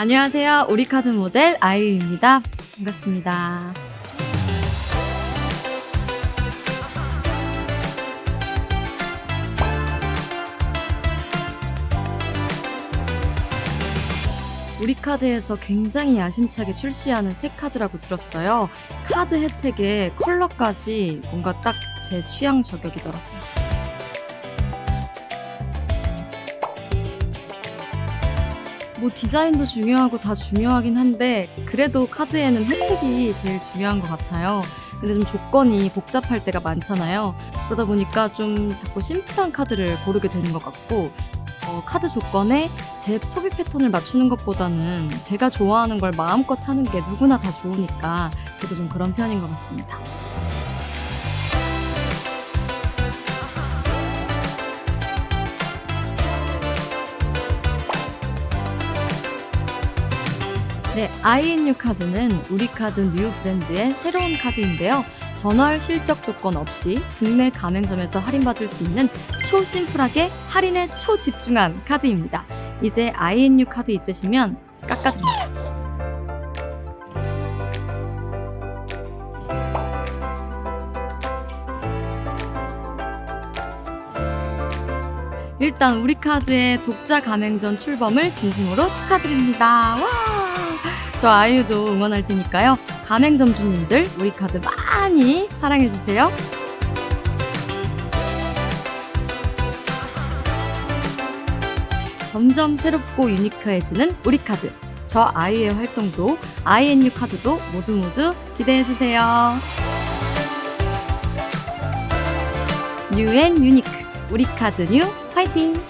안녕하세요. 우리카드 모델 아이유입니다. 반갑습니다. 우리 카드에서 굉장히 야심차게 출시하는 새 카드라고 들었어요. 카드 혜택에 컬러까지 뭔가 딱 제 취향 저격이더라고요. 뭐 디자인도 중요하고 다 중요하긴 한데 그래도 카드에는 혜택이 제일 중요한 것 같아요. 근데 좀 조건이 복잡할 때가 많잖아요. 그러다 보니까 좀 자꾸 심플한 카드를 고르게 되는 것 같고 어, 카드 조건에 제 소비 패턴을 맞추는 것보다는 제가 좋아하는 걸 마음껏 하는 게 누구나 다 좋으니까 저도 좀 그런 편인 것 같습니다. 네, INU 카드는 우리 카드 뉴 브랜드의 새로운 카드인데요. 전월 실적 조건 없이 국내 가맹점에서 할인받을 수 있는 초심플하게 할인에 초집중한 카드입니다. 이제 INU 카드 있으시면 깎아드립니다. 일단 우리 카드의 독자 가맹전 출범을 진심으로 축하드립니다. 와! 저 아이유도 응원할 테니까요. 가맹점주님들 우리 카드 많이 사랑해주세요. 점점 새롭고 유니크해지는 우리 카드. 저 아이유의 활동도 INU 카드도 모두 모두 기대해주세요. 뉴 앤 유니크 우리 카드 뉴 화이팅!